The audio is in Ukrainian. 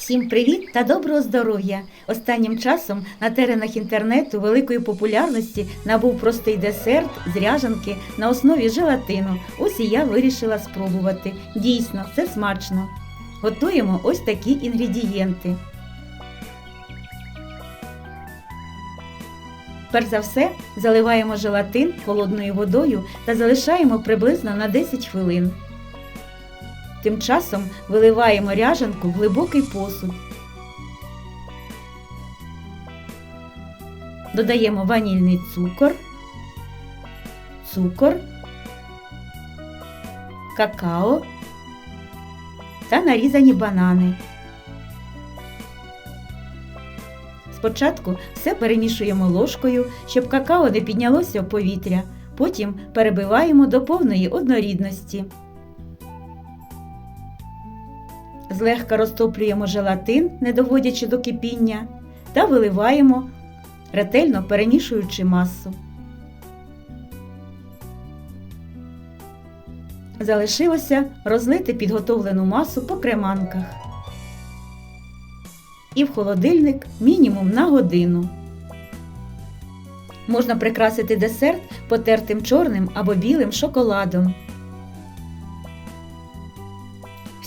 Всім привіт та доброго здоров'я! Останнім часом на теренах інтернету великої популярності набув простий десерт з ряжанки на основі желатину. Ось і я вирішила спробувати. Дійсно, це смачно. Готуємо ось такі інгредієнти. Перш за все, заливаємо желатин холодною водою та залишаємо приблизно на 10 хвилин. Тим часом виливаємо ряжанку в глибокий посуд. Додаємо ванільний цукор, цукор, какао та нарізані банани. Спочатку все перемішуємо ложкою, щоб какао не піднялося в повітря. Потім перебиваємо до повної однорідності. Злегка розтоплюємо желатин, не доводячи до кипіння, та виливаємо, ретельно перемішуючи масу. Залишилося розлити підготовлену масу по креманках. І в холодильник мінімум на годину. Можна прикрасити десерт потертим чорним або білим шоколадом.